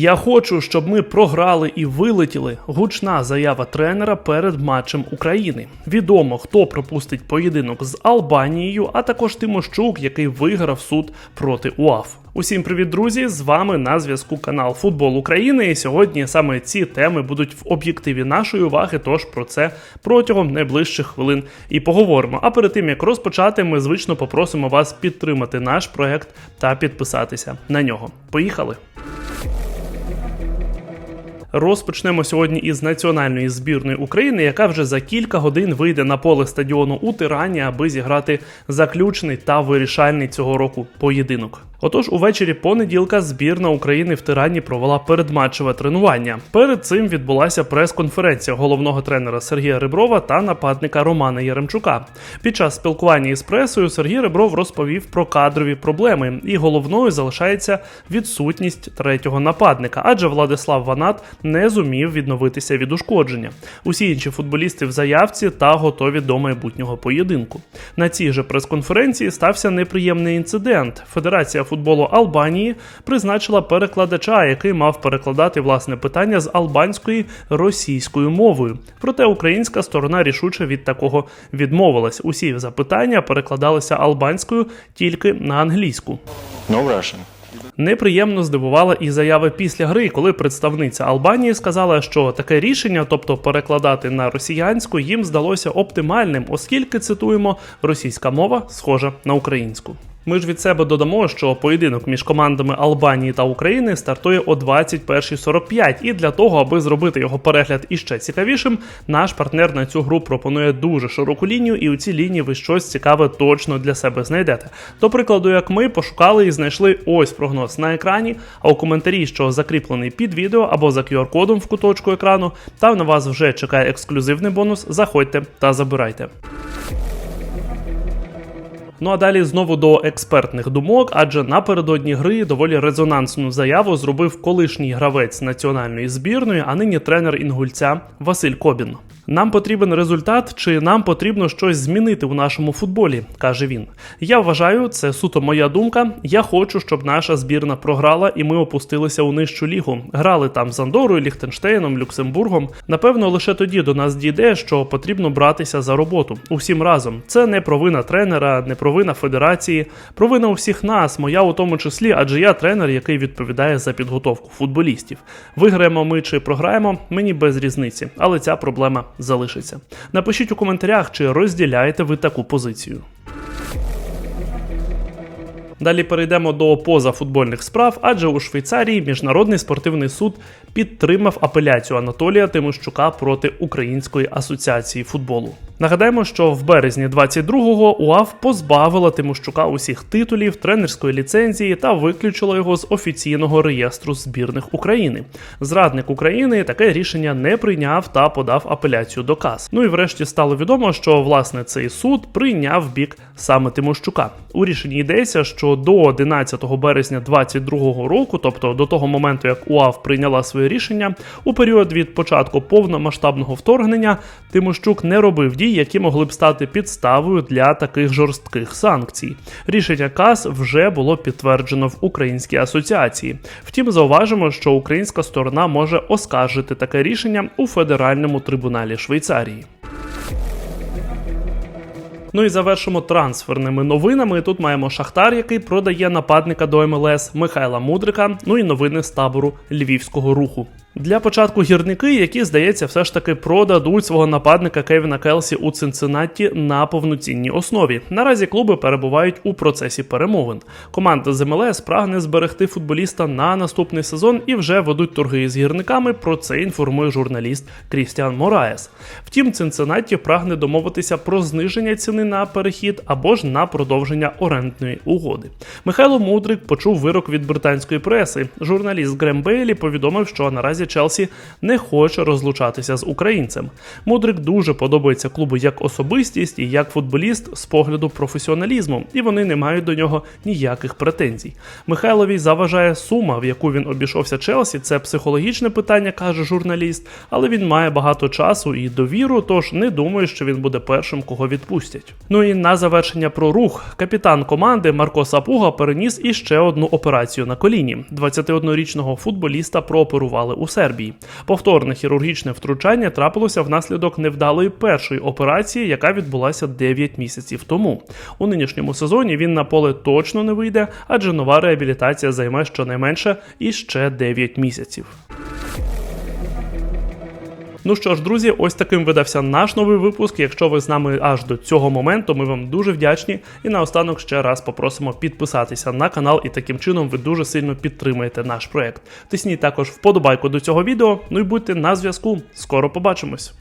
Я хочу, щоб ми програли і вилетіли. Гучна заява тренера перед матчем України. Відомо, хто пропустить поєдинок з Албанією, а також Тимощук, який виграв суд проти УАФ. Усім привіт, друзі! З вами на зв'язку канал Футбол України. І сьогодні саме ці теми будуть в об'єктиві нашої уваги. Тож про це протягом найближчих хвилин і поговоримо. А перед тим як розпочати, ми звично попросимо вас підтримати наш проект та підписатися на нього. Поїхали! Розпочнемо сьогодні із національної збірної України, яка вже за кілька годин вийде на поле стадіону у Тирані, аби зіграти заключний та вирішальний цього року поєдинок. Отож, увечері понеділка збірна України в Тирані провела передматчеве тренування. Перед цим відбулася прес-конференція головного тренера Сергія Реброва та нападника Романа Яремчука. Під час спілкування із пресою Сергій Ребров розповів про кадрові проблеми, і головною залишається відсутність третього нападника, адже Владислав Ванат не зумів відновитися від ушкодження. Усі інші футболісти в заявці та готові до майбутнього поєдинку. На цій же прес-конференції стався неприємний інцидент. Федерація футболу Албанії призначила перекладача, який мав перекладати власне питання з албанської російською мовою. Проте українська сторона рішуче від такого відмовилась. Усі запитання перекладалися албанською тільки на англійську. No Russian. Неприємно здивувала і заява після гри, коли представниця Албанії сказала, що таке рішення, тобто перекладати на росіянську, їм здалося оптимальним, оскільки цитуємо російська мова схожа на українську. Ми ж від себе додамо, що поєдинок між командами Албанії та України стартує о 21.45, і для того, аби зробити його перегляд іще цікавішим, наш партнер на цю гру пропонує дуже широку лінію, і у цій лінії ви щось цікаве точно для себе знайдете. До прикладу, як ми пошукали і знайшли ось прогноз на екрані, а у коментарі, що закріплений під відео або за QR-кодом в куточку екрану, там на вас вже чекає ексклюзивний бонус. Заходьте та забирайте. Ну а далі знову до експертних думок, адже напередодні гри доволі резонансну заяву зробив колишній гравець національної збірної, а нині тренер інгульця Василь Кобін. Нам потрібен результат, чи нам потрібно щось змінити у нашому футболі, каже він. Я вважаю, це суто моя думка. Я хочу, щоб наша збірна програла і ми опустилися у нижчу лігу. Грали там з Андорою, Ліхтенштейном, Люксембургом. Напевно, лише тоді до нас дійде, що потрібно братися за роботу усім разом. Це не провина тренера, не провина федерації, провина усіх нас, моя у тому числі, адже я тренер, який відповідає за підготовку футболістів. Виграємо ми чи програємо, мені без різниці, але ця проблема залишиться. Напишіть у коментарях, чи розділяєте ви таку позицію. Далі перейдемо до позафутбольних справ, адже у Швейцарії міжнародний спортивний суд підтримав апеляцію Анатолія Тимощука проти Української асоціації футболу. Нагадаємо, що в березні 22-го УАФ позбавила Тимощука усіх титулів, тренерської ліцензії та виключила його з офіційного реєстру збірних України. Зрадник України таке рішення не прийняв та подав апеляцію до КАС. Ну і врешті стало відомо, що власне цей суд прийняв бік саме Тимощука. У рішенні йдеться, що до 11 березня 22-го року, тобто до того моменту, як УАФ прийняла своє рішення, у період від початку повномасштабного вторгнення Тимощук не робив дій, які могли б стати підставою для таких жорстких санкцій. Рішення КАС вже було підтверджено в Українській асоціації. Втім, зауважимо, що українська сторона може оскаржити таке рішення у федеральному трибуналі Швейцарії. Ну і завершимо трансферними новинами. Тут маємо Шахтар, який продає нападника до МЛС Михайла Мудрика. Ну і новини з табору львівського руху. Для початку гірники, які, здається, все ж таки продадуть свого нападника Кевіна Келсі у Цинциннаті на повноцінній основі. Наразі клуби перебувають у процесі перемовин. Команда з МЛС прагне зберегти футболіста на наступний сезон і вже ведуть торги з гірниками. Про це інформує журналіст Крістіан Мораес. Втім, Цинциннаті прагне домовитися про зниження ціни на перехід або ж на продовження орендної угоди. Михайло Мудрик почув вирок від британської преси. Журналіст Грем Бейлі повідомив, що наразі Челсі не хоче розлучатися з українцем. Мудрик дуже подобається клубу як особистість і як футболіст з погляду професіоналізму, і вони не мають до нього ніяких претензій. Михайлові заважає сума, в яку він обійшовся Челсі. Це психологічне питання, каже журналіст, але він має багато часу і довіру, тож не думаю, що він буде першим, кого відпустять. Ну і на завершення про рух. Капітан команди Марко Сапуга переніс іще одну операцію на коліні. 21-річного футболіста прооперували у Сербії. Повторне хірургічне втручання трапилося внаслідок невдалої першої операції, яка відбулася 9 місяців тому. У нинішньому сезоні він на поле точно не вийде, адже нова реабілітація займе щонайменше іще 9 місяців. Ну що ж, друзі, ось таким видався наш новий випуск. Якщо ви з нами аж до цього моменту, ми вам дуже вдячні. І наостанок ще раз попросимо підписатися на канал, і таким чином ви дуже сильно підтримаєте наш проект. Тисніть також вподобайку до цього відео. Ну і будьте на зв'язку. Скоро побачимось.